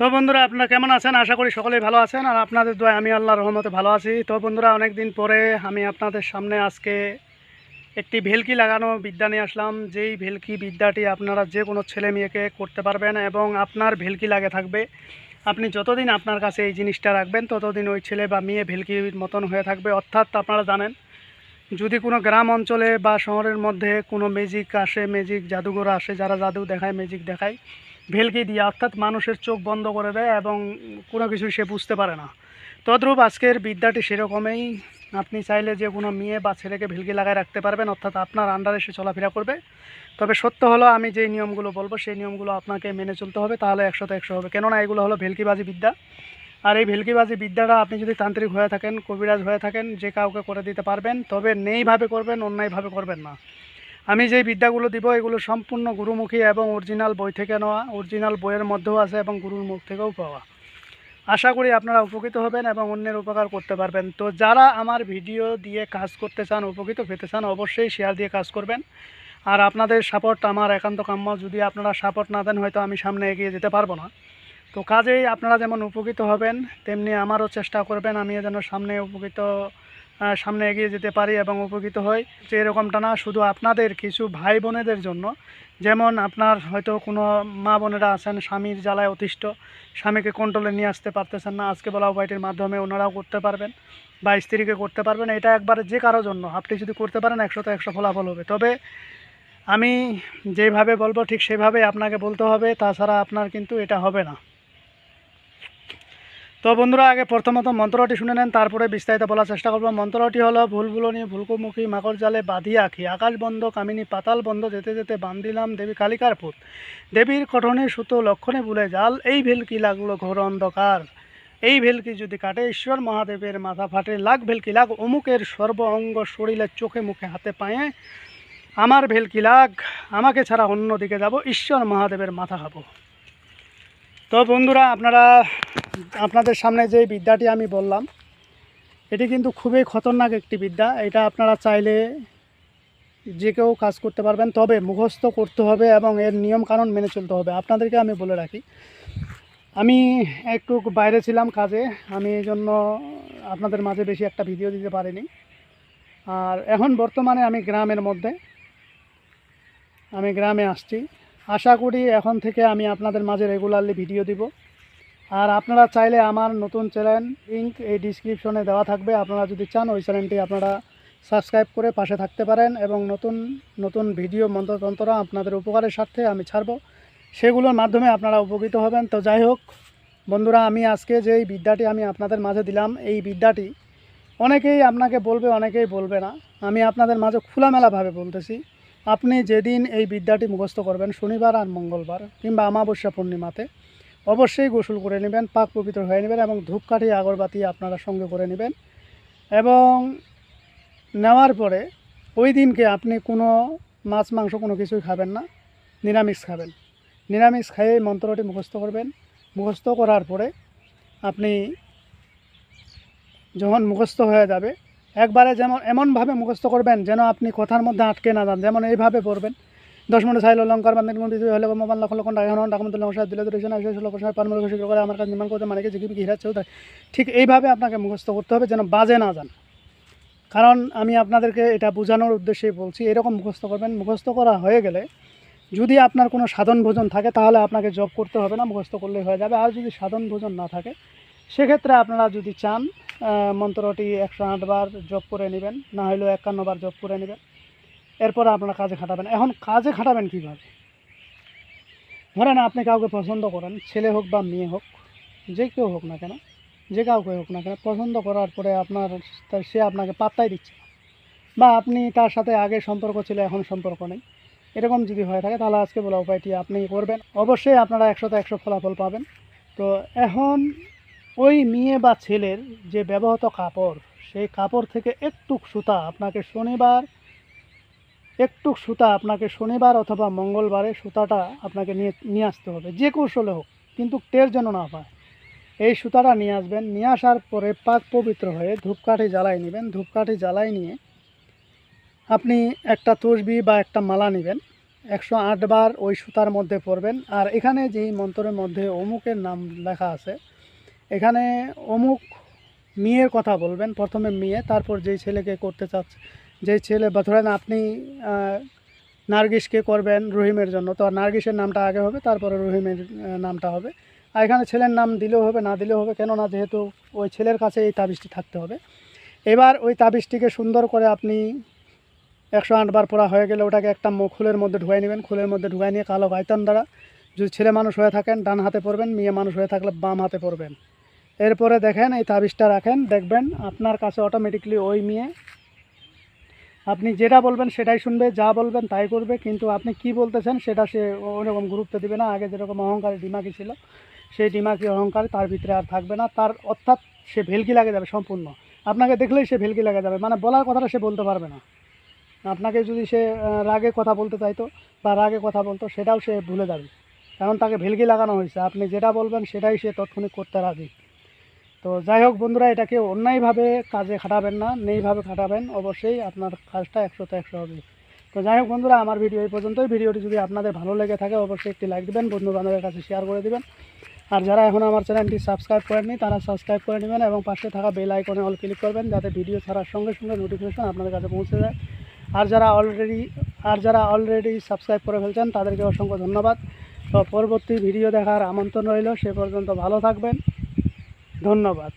তো বন্ধুরা, আপনারা কেমন আছেন? আশা করি সকলেই ভালো আছেন, আর আপনাদের দোয়া আমি আল্লাহ রহমতে ভালো আছি। তো বন্ধুরা অনেক দিন পরে আমি আপনাদের সামনে আজকে একটি ভেলকি লাগানো বিদ্যা নিয়ে আসলাম। যেই ভেলকি বিদ্যাটি আপনারা যে কোনো ছেলে মেয়েকে করতে পারবেন এবং আপনার ভেলকি লাগে থাকবে। আপনি যতদিন আপনার কাছে এই জিনিসটা রাখবেন, ততদিন ওই ছেলে বা মেয়ে ভেলকির মতন হয়ে থাকবে। অর্থাৎ আপনারা জানেন, যদি কোনো গ্রাম অঞ্চলে বা শহরের মধ্যে কোনো ম্যাজিক আসে, ম্যাজিক জাদুঘর আসে, যারা জাদু দেখায়, ম্যাজিক দেখায় ভেলকি দিয়ে অর্থাৎ মানুষের চোখ বন্ধ করে দেয় এবং কোনো কিছু সে বুঝতে পারে না। তদ্রূপ আজকের বিদ্যাটি সেরকমই। আপনি চাইলে যে কোনো মেয়ে বা ছেলেকে ভেলকি লাগায় রাখতে পারবেন, অর্থাৎ আপনার আন্ডারে সে চলাফেরা করবে। তবে সত্য হলো, আমি যেই নিয়মগুলো বলব, সেই নিয়মগুলো আপনাকে মেনে চলতে হবে, তাহলে একশোতে একশো হবে। কেননা এগুলো হলো ভেলকিবাজি বিদ্যা। আর এই ভেলকিবাজি বিদ্যাটা আপনি যদি তান্ত্রিক হয়ে থাকেন, কবিরাজ হয়ে থাকেন, যে কাউকে করে দিতে পারবেন, তবে নেইভাবে করবেন, অন্যায়ভাবে করবেন না। আমি যেই বিদ্যাগুলো দিব, এগুলো সম্পূর্ণ গুরুমুখী এবং অরিজিনাল বই থেকে নেওয়া। অরিজিনাল বইয়ের মধ্যেও আছে এবং গুরুর মুখ থেকেও পাওয়া। আশা করি আপনারা উপকৃত হবেন এবং অন্যের উপকার করতে পারবেন। তো যারা আমার ভিডিও দিয়ে কাজ করতে চান, উপকৃত পেতে চান, অবশ্যই শেয়ার দিয়ে কাজ করবেন। আর আপনাদের সাপোর্ট আমার একান্ত কাম্য। যদি আপনারা সাপোর্ট না দেন, হয়তো আমি সামনে এগিয়ে যেতে পারব না। তো কাজেই আপনারা যেমন উপকৃত হবেন, তেমনি আমারও চেষ্টা করবেন আমি যেন সামনে উপকৃত সামনে এগিয়ে যেতে পারি এবং উপকৃত হই। যে এরকমটা না, শুধু আপনাদের কিছু ভাই বোনেদের জন্য। যেমন আপনার হয়তো কোনো মা বোনেরা আছেন, স্বামীর জ্বালায় অতিষ্ঠ, স্বামীকে কন্ট্রোলে নিয়ে আসতে পারতেছেন না, আজকে বলা উপায়টির মাধ্যমে ওনারাও করতে পারবেন বা স্ত্রীকে করতে পারবেন। এটা একবারে যে কারোর জন্য, আপনি যদি করতে পারেন, একশো তো একশো ফলাফল হবে। তবে আমি যেভাবে বলব, ঠিক সেভাবে আপনাকে বলতে হবে, তাছাড়া আপনার কিন্তু এটা হবে না। তো বন্ধুরা, আগে প্রথমত মন্ত্রটি শুনে নেন, তারপরে বিস্তারিত বলার চেষ্টা করব। মন্ত্রটি হলো, ভুলভুলনি, ভুলকুমুখী, মাকড় জালে বাঁধিয়া আঁখি আকাশ বন্ধ, কামিনী পাতাল বন্ধ, যেতে যেতে বান্দিলাম দেবী কালিকার পুত। দেবীর কঠনে সুতো লক্ষণে ভুলে জাল এই ভেলকি লাগল ঘোর অন্ধকার? এই ভেলকি যদি কাটে, ঈশ্বর মহাদেবের মাথা ফাটে। লাগ ভেলকি লাগ, অমুকের সর্ব অঙ্গ শরীরের চোখে মুখে হাতে পায়ে। আমার ভেলকি লাগ, আমাকে ছাড়া অন্য দিকে যাব, ঈশ্বর মহাদেবের মাথা খাব তো বন্ধুরা, আপনারা আপনাদের সামনে যে বিদ্যাটি আমি বললাম, এটি কিন্তু খুবই খতরনাক একটি বিদ্যা। এটা আপনারা চাইলে যে কেউ কাজ করতে পারবেন, তবে মুখস্থ করতে হবে এবং এর নিয়ম কানুন মেনে চলতে হবে। আপনাদেরকে আমি বলে রাখি, আমি একটু বাইরে ছিলাম কাজে, আমি এই জন্য আপনাদের মাঝে বেশি একটা ভিডিও দিতে পারিনি। আর এখন বর্তমানে আমি গ্রামের মধ্যে, আমি গ্রামে আসছি। আশা করি এখন থেকে আমি আপনাদের মাঝে রেগুলারলি ভিডিও দিব। আর আপনারা চাইলে আমার নতুন চ্যানেল লিঙ্ক এই ডিসক্রিপশনে দেওয়া থাকবে। আপনারা যদি চান, ওই চ্যানেলটি আপনারা সাবস্ক্রাইব করে পাশে থাকতে পারেন এবং নতুন নতুন ভিডিও মন্ত্রতন্ত্র আপনাদের উপকারের স্বার্থে আমি ছাড়বো। সেগুলোর মাধ্যমে আপনারা উপকৃত হবেন। তো যাই হোক, বন্ধুরা, আমি আজকে যে এই বিদ্যাটি আমি আপনাদের মাঝে দিলাম, এই বিদ্যাটি অনেকেই আপনাকে বলবে, অনেকেই বলবে না। আমি আপনাদের মাঝে খোলামেলাভাবে বলতেছি, আপনি যেদিন এই বিদ্যাটি মুখস্থ করবেন, শনিবার আর মঙ্গলবার কিংবা অমাবস্যা পূর্ণিমাতে অবশ্যই গোসল করে নেবেন, পাক পবিত্র হয়ে নেবেন এবং ধূপকাঠি আগরবাতি আপনারা সঙ্গে করে নেবেন। এবং নেওয়ার পরে ওই দিনকে আপনি কোনো মাছ, মাংস কোনো কিছুই খাবেন না, নিরামিষ খাবেন। নিরামিষ এই মন্ত্রটি মুখস্থ করবেন। মুখস্থ করার পরে আপনি যখন মুখস্থ হয়ে যাবে, একবারে যেমন, এমনভাবে মুখস্থ করবেন যেন আপনি কথার মধ্যে আটকে না যান, যেমন এইভাবে পড়বেন। দশ মিনিট সাইল অলঙ্কার বান্ধব হলে মোবাইল লক্ষ লক্ষ টাকা হন টাকা মতো দিলে করে আমার নির্মাণ করতে মানে কি জিগি হিরা চৌধুরী ঠিক এইভাবে আপনাকে মুখস্থ করতে হবে, যেন বাজে না যান কারণ আমি আপনাদেরকে এটা বোঝানোর উদ্দেশ্যেই বলছি, এরকম মুখস্থ করবেন। মুখস্থ করা হয়ে গেলে যদি আপনার কোনো সাধন ভোজন থাকে, তাহলে আপনাকে জব করতে হবে না, মুখস্থ করলেই হয়ে যাবে। আর যদি সাধন ভোজন না থাকে, সেক্ষেত্রে আপনারা যদি চান মন্ত্রটি একশো আটবার জপ করে নেবেন, না হলেও একান্নবার জপ করে নেবেন। এরপর আপনারা কাজে খাটাবেন। এখন কাজে খাটাবেন কীভাবে? ধরেন আপনি কাউকে পছন্দ করেন, ছেলে হোক বা মেয়ে হোক, যে কেউ হোক না কেন, যে কাউকে হোক না কেন, পছন্দ করার পরে আপনার সে আপনাকে পাত্তাই দিচ্ছে বা আপনি তার সাথে আগে সম্পর্ক ছিল, এখন সম্পর্ক নেই। এরকম যদি হয়ে থাকে, তাহলে আজকে বলা উপায়টি আপনি করবেন। অবশ্যই আপনারা একশোতে একশো ফলাফল পাবেন। তো এখন ওই মেয়ে বা ছেলের যে ব্যবহৃত কাপড়, সেই কাপড় থেকে একটু সুতা আপনাকে শনিবার একটু সুতা আপনাকে শনিবার অথবা মঙ্গলবারে সুতাটা আপনাকে নিয়ে নিয়ে আসতে হবে, যে কৌশলে হোক, কিন্তু টের যেন না পায়। এই সুতাটা নিয়ে আসবেন, নিয়ে আসার পরে পাক পবিত্র হয়ে ধূপকাঠি জ্বালাই নেবেন, ধূপকাঠি জ্বালাই নিয়ে আপনি একটা তসবি বা একটা মালা নেবেন, একশো আটবার ওই সুতার মধ্যে পড়বেন আর এখানে যেই মন্ত্রের মধ্যে অমুকের নাম লেখা আছে, এখানে অমুক মেয়ের কথা বলবেন, প্রথমে মেয়ে, তারপর যেই ছেলেকে করতে চাচ্ছে যেই ছেলে, বা আপনি নার্গিসকে করবেন রহিমের জন্য, তো নার্গিসের নামটা আগে হবে, তারপরে রহিমের নামটা হবে। আর এখানে ছেলের নাম দিলেও হবে, না দিলেও হবে, কেননা যেহেতু ওই ছেলের কাছে এই তাবিজটি থাকতে হবে। এবার ওই তাবিজটিকে সুন্দর করে আপনি একশো আটবার পড়া হয়ে গেলে ওটাকে একটা খুলের মধ্যে ঢুকাই নেবেন। খুলের মধ্যে ঢুকাই নিয়ে কালো গায়তান দ্বারা যদি ছেলে মানুষ হয়ে থাকেন, ডান হাতে পড়বেন, মেয়ে মানুষ হয়ে থাকলে বাম হাতে পড়বেন। এরপরে দেখেন, এই তাবিজটা রাখেন, দেখবেন আপনার কাছে অটোমেটিকলি ওই মেয়ে আপনি যেটা বলবেন সেটাই শুনবে, যা বলবেন তাই করবে, কিন্তু আপনি কি বলতেছেন সেটা সে ওরকম গুরুত্ব দিবে না। আগে যেরকম অহংকারী ডিমাকি ছিল, সেই ডিমাকি অহংকার তার ভিতরে আর থাকবে না। তার অর্থাৎ সে ভেলকি লাগে যাবে সম্পূর্ণ। আপনাকে দেখলেই সে ভেলকি লাগে যাবে। মানে বলার কথাটা সে বলতে পারবে না। আপনাকে যদি সে রাগে কথা বলতে চাইতো বা রাগে কথা বলতো, সেটাও সে ভুলে যাবে। কারণ তাকে ভেলকি লাগানো হয়েছে। আপনি যেটা বলবেন সেটাই সে তৎক্ষণিক করতে রাজি। তো যাই হোক বন্ধুরা, এটাকে অন্যায়ভাবে কাজে খাটাবেন না নেইভাবে খাটাবেন। অবশ্যই আপনার কাজটা একশোতে একশো হবে। তো যাই হোক বন্ধুরা, আমার ভিডিও এই পর্যন্তই। ভিডিওটি যদি আপনাদের ভালো লেগে থাকে, অবশ্যই একটি লাইক দেবেন বন্ধু বান্ধবের কাছে শেয়ার করে দিবেন। আর যারা এখন আমার চ্যানেলটি সাবস্ক্রাইব করেননি, তারা সাবস্ক্রাইব করে নেবেন এবং পাশে থাকা বেল আইকনে অল ক্লিক করবেন, যাতে ভিডিও ছাড়ার সঙ্গে সঙ্গে নোটিফিকেশন আপনাদের কাছে পৌঁছে যায়। আর যারা অলরেডি আর যারা অলরেডি সাবস্ক্রাইব করে ফেলছেন, তাদেরকে অসংখ্য ধন্যবাদ। তো পরবর্তী ভিডিও দেখার আমন্ত্রণ রইল। সে পর্যন্ত ভালো থাকবেন। ধন্যবাদ।